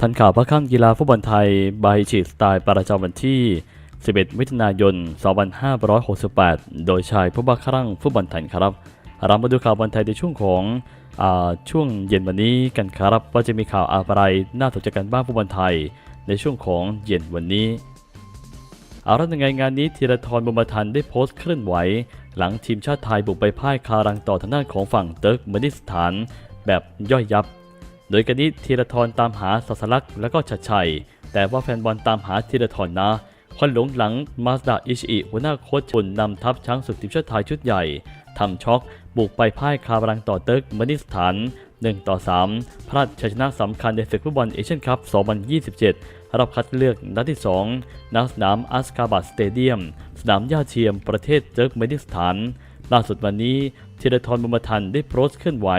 ทันข่าวพระข้ามกีฬาฟุตบอลไทยใบฉีดสไตล์ประจำวันที่ 11 มิถุนายน 2568 โดยชายผู้บ้าครั่งฟุตบอลไทยครับ เรามาดูข่าวบอลไทยในช่วงของอช่วงเย็นวันนี้กันครับ ว่าจะมีข่าวอะไรน่าสนใจกันบ้างฟุตบอลไทย ในช่วงของเย็นวันนี้เอาละยังไงงานนี้ธีรทรบุญมาทันได้โพสต์เคลื่อนไหว หลังทีมชาติไทยบุกไปพ่ายคารังต่อทางด้านของฝั่งเติร์กเมนิสถาน แบบย่อยยับ โดยกันนี้ธีรทรตามหาสัสลักษ์และก็ชัดชัย แต่ว่าแฟนบอลตามหาธีรทรนะควันหลงหลังมาสดาอิชิอิหัวหน้าโค้ชชุนนำทัพช้างศึกทีมชาติไทยชุดใหญ่ทำช็อก บุกไปพ่ายคารังต่อเติร์กเมนิสถาน 1 ต่อ 3 พลาดชัยชนะสำคัญในศึกฟุตบอลเอเชียนคัพ 2027รอบคัดเลือกนัดที่ 2ณสนามอัสกาบัตสเตเดียม สนามหญ้าเทียมประเทศเติร์กเมนิสถาน ล่าสุดวันนี้ธีรทรบุญมาทันได้โพสต์เคลื่อนไหว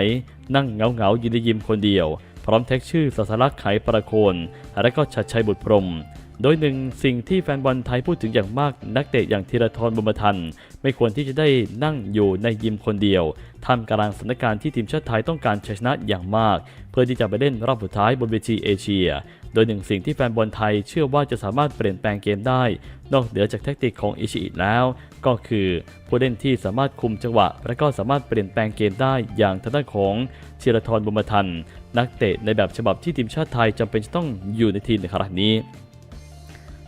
นั่งเงาเงายืนยิ้มคนเดียว พร้อมแท็กชื่อสัสลักษ์ไขประโคน และก็ชัดชัยบุตรพรม โดยหนึ่งสิ่งที่แฟนบอลไทยพูดถึงอย่างมากนักเตะอย่างธีรทรบุญมาทัน ไม่ควรที่จะได้นั่งอยู่ในยิมคนเดียวท่ามกลางสถานการณ์ที่ทีมชาติไทยต้องการชัยชนะอย่างมาก เพื่อที่จะไปเล่นรอบสุดท้ายบนเวทีเอเชีย โดยหนึ่งสิ่งที่แฟนบอลไทยเชื่อว่าจะสามารถเปลี่ยนแปลงเกมได้ นอกเหนือจากแทคติกของอิชิอิแล้ว ก็คือผู้เล่นที่สามารถคุมจังหวะ และก็สามารถเปลี่ยนแปลงเกมได้อย่างทางด้านของธีรทรบุญมาทัน นักเตะในแบบฉบับที่ทีมชาติไทยจำเป็นจะต้องอยู่ในทีมในครั้งนี้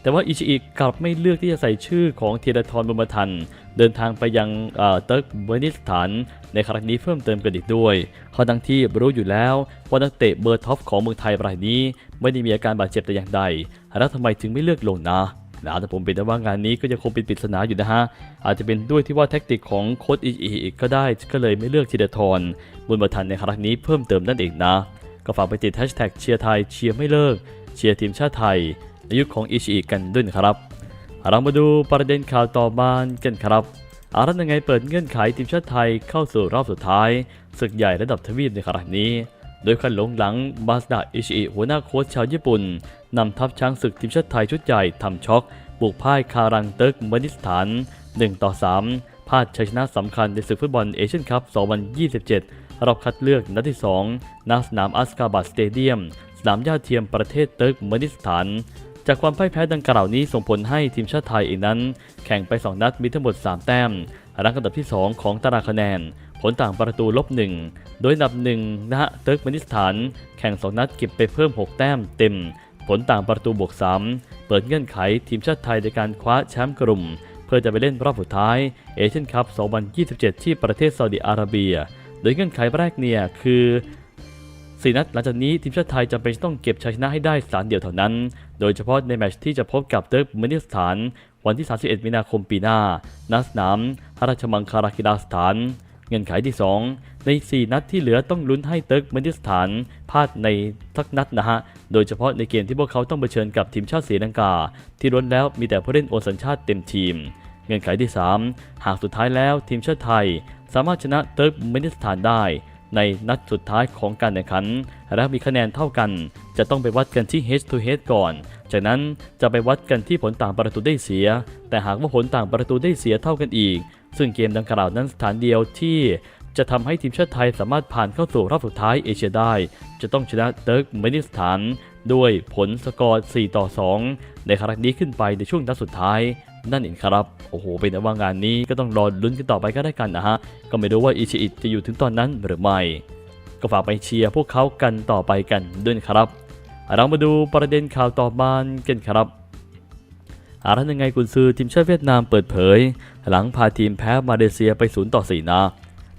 แต่ว่าอิชิอิกลับไม่เลือกที่จะใส่ชื่อของธีรทรบุญมทัน เดินทางไปยังเอ่อเติร์กเมนิสถาน ในครั้งนี้เพิ่มเติมกันอีกด้วยเขาทั้งที่รู้อยู่แล้วว่านักเตะเบอร์ท็อปของเมืองไทยรายนี้ ไม่ได้มีอาการบาดเจ็บแต่อย่างใด แล้วทำไมถึงไม่เลือกลงนะนะแต่ผมเป็นแต่ว่างานนี้ก็ยังคงเป็นปริศนาอยู่นะฮะ อาจจะเป็นด้วยที่ว่าแท็กติกของโค้ชอิชิอิก็ได้ก็เลยไม่เลือกธีรทรบุญมาทันในครั้งนี้เพิ่มเติมนั่นเองนะ ก็ฝากไปติดแฮชแท็กเชียร์ไทยเชียร์ไม่เลิกเชียร์ทีมชาติไทย ในยุคของอิชิอิกันด้วยครับ เรามาดูประเด็นข่าวต่อมากันครับอารันยังไงเปิดเงื่อนไขทีมชาติไทยเข้าสู่รอบสุดท้ายศึกใหญ่ระดับทวีปในครั้งนี้ โดยคันหลงหลังมาสดาอิชิอิหัวหน้าโค้ชชาวญี่ปุ่นนำทัพช้างศึกทีมชาติไทยชุดใหญ่ทำช็อก บุกพ่ายคารังเติร์กเมนิสถาน 1 ต่อ 3พลาดชัยชนะสำคัญในศึกฟุตบอลเอเชียนคัพ 2027 รอบคัดเลือกนัดที่ 2ณสนามอัสกาบัตสเตเดียม สนามหญ้าเทียมประเทศเติร์กเมนิสถาน จากความพ่ายแพ้ดังกล่าวนี้ส่งผลให้ทีมชาติไทยเองนั้น แข่งไป 2 นัดมีทั้งหมด 3 แต้มรังอันดับที่ 2 ของตารางคะแนน ผลต่างประตูลบ 1 โดยอันดับ1นะฮะเติร์กเมนิสถาน แข่ง 2 นัดเก็บไปเพิ่ม 6 แต้มเต็ม ผลต่างประตูบวก 3 เปิดเงื่อนไขทีมชาติไทยในการคว้าแชมป์กลุ่ม เพื่อจะไปเล่นรอบสุดท้ายเอเชียนคัพ 2027 ที่ประเทศซาอุดิอาระเบีย โดยเงื่อนไขแรกเนี่ยคือ สี่นัดหลังจากนี้ทีมชาติไทยจำเป็นต้องเก็บชัยชนะให้ได้สามเดียวเท่านั้น โดยเฉพาะในแมตช์ที่จะพบกับเติร์กเมนิสถาน วันที่ 31 มีนาคมปีหน้าณสนามพระราชมังคลากีฬาสถานเงื่อนไขที่ 2 ใน 4 นัดที่เหลือต้องลุ้นให้เติร์กเมนิสถานพลาดในทักนัดนะฮะ โดยเฉพาะในเกมที่พวกเขาต้องเผชิญกับทีมชาติศรีลังกา ที่ล้นแล้วมีแต่ผู้เล่นโอนสัญชาติเต็มทีม เงื่อนไขที่ 3 หากสุดท้ายแล้วทีมชาติไทย สามารถชนะเติร์กเมนิสถานได้ ในนัดสุดท้ายของการแข่งขัน และมีคะแนนเท่ากัน จะต้องไปวัดกันที่ head to head ก่อน จากนั้นจะไปวัดกันที่ผลต่างประตูได้เสีย แต่หากว่าผลต่างประตูได้เสียเท่ากันอีก ซึ่งเกมดังกล่าวนั้นสถานเดียวที่จะทำให้ทีมชาติไทยสามารถผ่านเข้าสู่รอบสุดท้ายเอเชียได้ จะต้องชนะเติร์กเมนิสถาน ด้วยผลสกอร์ 4 ต่อ 2 ในครั้งนี้ขึ้นไปในช่วงนัดสุดท้าย นั่นเองครับ โอ้โห เป็นแต่ว่างานนี้ก็ต้องรอลุ้นกันต่อไปก็ได้กันนะฮะ ก็ไม่รู้ว่าอิชิอิจะอยู่ถึงตอนนั้นหรือไม่ ก็ฝากไปเชียร์พวกเขากันต่อไปกันด้วยครับ เรามาดูประเด็นข่าวต่อมากันครับอารันยังไงกุนซือทีมชาติเวียดนามเปิดเผย หลังพาทีมแพ้มาเลเซียไป0ต่อ4นะ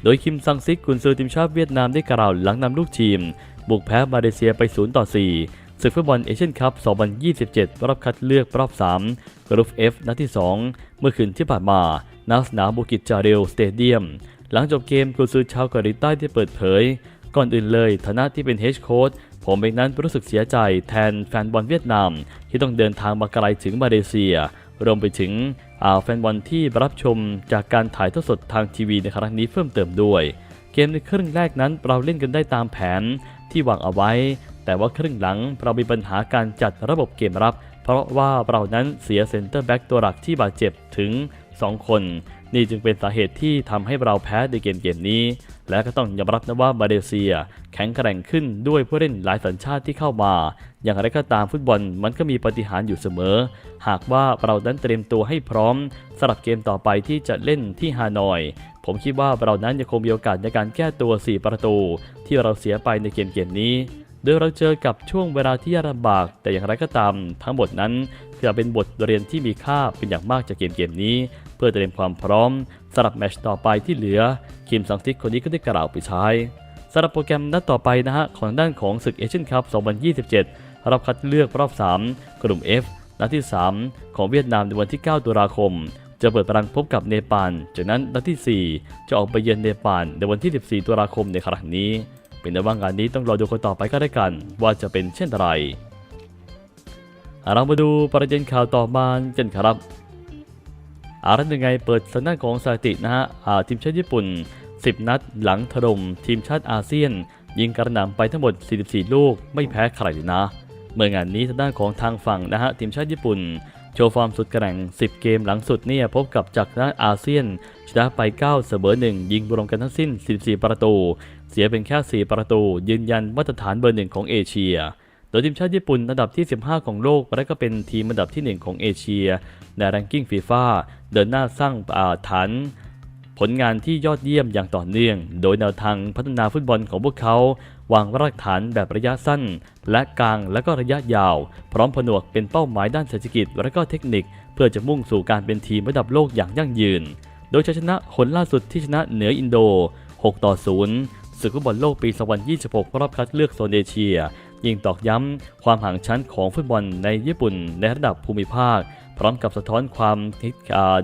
โดยคิมซังซิกกุนซือทีมชาติเวียดนามได้กล่าวหลังนำลูกทีม บุกแพ้มาเลเซียไป0ต่อ4 ศึกฟุตบอลเอเชียนคัพ 2027 รอบคัดเลือกรอบ 3 กรุ๊ป F นัดที่ 2 เมื่อคืนที่ผ่านมาณสนามบุกิจจาเรลสเตเดียม หลังจบเกมกุซือชาวเกาหลีใต้ได้เปิดเผย ก่อนอื่นเลยฐานะที่เป็นเฮดโค้ชผมเองนั้นรู้สึกเสียใจแทนแฟนบอลเวียดนาม ที่ต้องเดินทางมาไกลถึงมาเลเซีย รวมไปถึงอาแฟนบอลที่รับชมจากการถ่ายทอดสดทางทีวีในครั้งนี้เพิ่มเติมด้วย เกมในครึ่งแรกนั้นเราเล่นกันได้ตามแผนที่วางเอาไว้ แต่ว่าครึ่งหลังเรามีปัญหาการจัดระบบเกมรับ เพราะว่าเรานั้นเสียเซนเตอร์แบ็กตัวหลักที่บาดเจ็บถึง 2 คน นี่จึงเป็นสาเหตุที่ทำให้เราแพ้ในเกมเกมนี้ และก็ต้องยอมรับนะว่ามาเลเซีย แข็งแกร่งขึ้นด้วยผู้เล่นหลายสัญชาติที่เข้ามา อย่างไรก็ตามฟุตบอลมันก็มีปฏิหารอยู่เสมอ หากว่าเรานั้นเตรียมตัวให้พร้อมสำหรับเกมต่อไปที่จะเล่นที่ฮานอยผมคิดว่าเรานั้นยังคงมีโอกาสในการแก้ตัว 4 ประตู ที่เราเสียไปในเกมเกมนี้ โดยเราเจอกับช่วงเวลาที่ยากลำบาก แต่อย่างไรก็ตาม ทั้งหมดนั้นจะเป็นบทเรียนที่มีค่าเป็นอย่างมากจากเกมเกมนี้ เพื่อเตรียมความพร้อมสำหรับแมตช์ต่อไปที่เหลือคิมสังซิกคนนี้ก็ได้กล่าวไปใช้สำหรับโปรแกรมนัดต่อไปนะฮะของด้านของศึกเอเชียนคัพ 2027รอบคัดเลือกรอบ 3 กลุ่ม F นัดที่ 3 ของเวียดนามในวันที่ 9 ตุลาคม จะเปิดปรังพบกับเนปาล จากนั้นนัดที่ 4 จะออกไปเยือนเนปาลในวันที่ 14 ตุลาคมในครั้งนี้ เป็นแต่ว่างานนี้ต้องรอดูกันต่อไปก็ได้กัน ว่าจะเป็นเช่นไรเรามาดูประเด็นข่าวต่อมากันครับอารันยังไงเปิดสนานของสถิตินะฮะอ่าทีมชาติญี่ปุ่น 10 นัดหลังถล่มทีมชาติอาเซียน ยิงกระหน่ำไปทั้งหมด 44 ลูกไม่แพ้ใครเลยนะ เมื่องานนี้ทางด้านของทางฝั่งนะฮะทีมชาติญี่ปุ่น โชว์ฟอร์มสุดแกร่ง 10 เกมหลังสุดเนี่ยพบกับจากด้านอาเซียนชนะไป 9 เสมอ1ยิงรวมกันทั้งสิ้น44ประตู เสียเป็นแค่ 4 ประตู ยืนยันมาตรฐานเบอร์หนึ่งของเอเชีย โดยทีมชาติญี่ปุ่นอันดับที่ 15 ของโลกและก็เป็นทีมอันดับที่ 1 ของเอเชีย ในแรงกิ้งฟีฟ่าเดินหน้าสร้างาฐานผลงานที่ยอดเยี่ยมอย่างต่อเนื่อง โดยแนวทางพัฒนาฟุตบอลของพวกเขา วางรากฐานแบบระยะสั้น และกลางและก็ระยะยาว พร้อมผนวกเป็นเป้าหมายด้านเศรษฐกิจและก็เทคนิค เพื่อจะมุ่งสู่การเป็นทีมระดับโลกอย่างยั่งยืน โดยชัยชนะผลล่าสุดที่ชนะเหนืออินโด 6 ต่อ 0 ศึกฟุตบอลโลกปี 2026 รอบคัดเลือกโซนเอเชีย ยิ่งตอกย้ำความห่างชั้นของฟุตบอลในญี่ปุ่นในระดับภูมิภาค พร้อมกับสะท้อนความ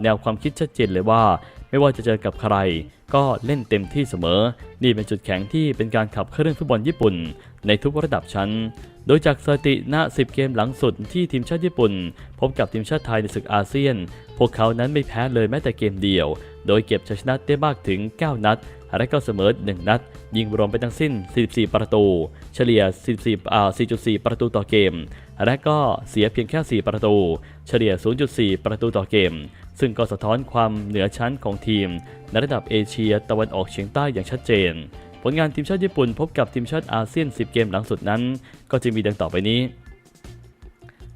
แนวความคิดชัดเจนเลยว่า ไม่ว่าจะเจอกับใคร ก็เล่นเต็มที่เสมอ นี่เป็นจุดแข็งที่เป็นการขับเคลื่อนฟุตบอลญี่ปุ่น ในทุกระดับชั้น โดยจากสถิติณ 10 เกมหลังสุดที่ทีมชาติญี่ปุ่น พบกับทีมชาติไทยในศึกอาเซียน พวกเขานั้นไม่แพ้เลยแม้แต่เกมเดียว โดยเก็บชัยชนะได้มากถึง 9 นัด และก็เสมอ 1 นัด ยิงรวมไปทั้งสิ้น 44 ประตู เฉลี่ย 44อ่า4.4 ประตูต่อเกม และก็เสียเพียงแค่ 4 ประตู เฉลี่ย 0.4 ประตูต่อเกม ซึ่งก็สะท้อนความเหนือชั้นของทีม ในระดับเอเชียตะวันออกเฉียงใต้อย่างชัดเจน ลงานทีมชาติญี่ปุ่นพบกับทีมชาติอาเซียน 10 เกมหลังสุดนั้น ก็จะมีดังต่อไปนี้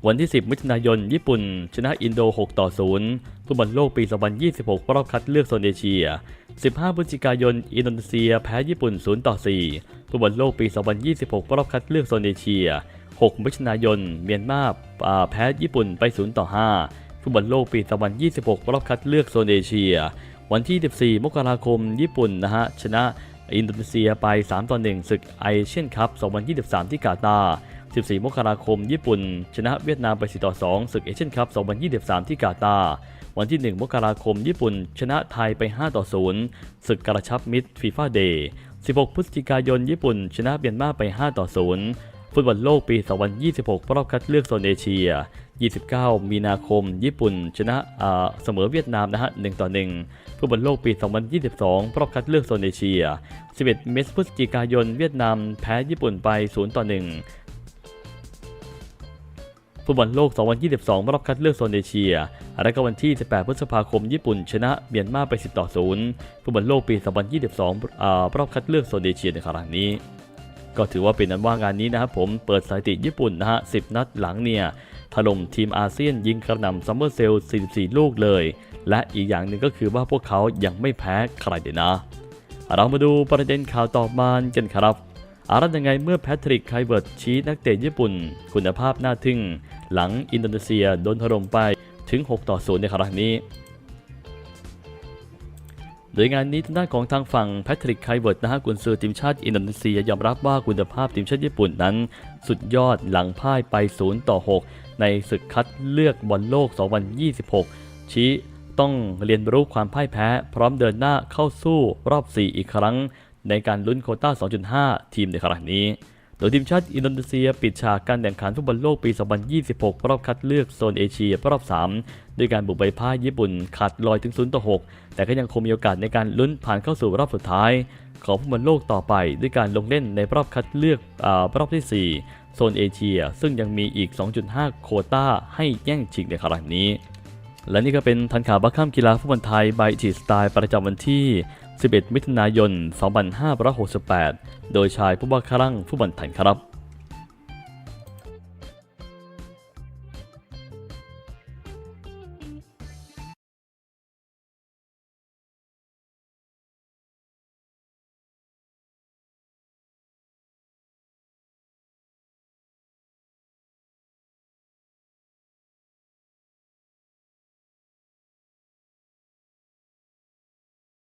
วันที่ 10 มิถุนายน ญี่ปุ่น ชนะอินโด 6 ต่อ 0 ฟุตบอลโลกปี 2026 รอบคัดเลือกโซนเอเชีย 15 พฤศจิกายน อินโดนีเซีย แพ้ญี่ปุ่น 0 ต่อ 4 ฟุตบอลโลกปี 2026 รอบคัดเลือกโซนเอเชีย 6 มิถุนายน เมียนมาอ่าแพ้ญี่ปุ่นไป 0 ต่อ 5 ฟุตบอลโลกปี 2026 รอบคัดเลือกโซนเอเชีย วันที่ 14 มกราคม ญี่ปุ่นนะฮะ ชนะ อินโดนีเซียไป 3 ต่อ 1 ศึกไอเชียนคัพ 2023 ที่กาตาร์ 14 มกราคม ญี่ปุ่น ชนะเวียดนามไป 4 ต่อ 2 ศึกเอเชียนคัพ 2023 ที่กาตาร์ วันที่ 1 มกราคม ญี่ปุ่น ชนะไทยไป 5 ต่อ 0 ศึกกระชับมิตรฟีฟ่าเดย์ 16 พฤศจิกายน ญี่ปุ่น ชนะเบียนมาไป 5 ต่อ 0 ฟุตบอลโลกปี 2026 รอบคัดเลือกโซนเอเชีย 29 มีนาคม ญี่ปุ่น ชนะเสมอเวียดนามนะฮะ 1 ต่อ 1 ฟุตบอลโลกปี 2022 รอบคัดเลือกโซนเอเชีย 11 เมษพฤศจิกายน เวียดนามแพ้ญี่ปุ่นไป 0 ต่อ 1 ฟุตบอลโลก 2022 รอบคัดเลือกโซนเอเชีย และก็วันที่ 18 พฤษภาคม ญี่ปุ่น ชนะเมียนมาไป 10 ต่อ 0 ฟุตบอลโลกปี 2022อ่ารอบคัดเลือกโซนเอเชียในครั้งนี้ ก็ถือว่าเป็นนั้นว่างานนี้นะครับผมเปิดสถิติญี่ปุ่นนะฮะ 10 นัดหลังเนี่ยถล่มทีมอาเซียนยิงกระหน่ำซัมเมอร์เซล 44 ลูกเลย และอีกอย่างหนึ่งก็คือว่าพวกเขายังไม่แพ้ใครเลยนะ เรามาดูประเด็นข่าวต่อมากันครับอารันยังไงเมื่อแพทริกไคเวิร์ดชี้นักเตะญี่ปุ่น คุณภาพน่าทึ่ง หลังอินโดนีเซียโดนถล่มไปถึง 6 ต่อ 0 ในครั้งนี้ โดยงานนี้ทางด้านของทางฝั่งแพทริกไคเวิร์ดนะฮะกุนซือทีมชาติอินโดนีเซียยอมรับว่าคุณภาพทีมชาติญี่ปุ่นนั้น สุดยอดหลังพ่ายไป 0 ต่อ 6 ในศึกคัดเลือกบอลโลก 2026 ชี้ต้องเรียนรู้ความพ่ายแพ้ พร้อมเดินหน้าเข้าสู้รอบ 4 อีกครั้ง ในการลุ้นโคต้า 2.5 ทีมในครั้งนี้ โดยทีมชาติอินโดนีเซียปิดฉากการแข่งขันฟุตบอลโลกปี 2026 รอบคัดเลือกโซนเอเชียรอบ 3 ด้วยการบุกไปพ่ายญี่ปุ่นขาดลอยถึง 0 ต่อ 6 แต่ก็ยังคงมีโอกาสในการลุ้นผ่านเข้าสู่รอบสุดท้าย ของฟุตบอลโลกต่อไป ด้วยการลงเล่นในรอบคัดเลือกอรอบที่ 4 โซนเอเชีย ซึ่งยังมีอีก 2.5 โคต้าให้แย่งชิงในครั้งนี้และนี่ก็เป็นทันข่าวบัคข้ามกีฬาฟุตบอลไทยบายจีสไตล์ประจำวันที่ 11 มิถุนายน 2568 โดยชายผู้บ้าคลั่งผู้บันทันครับ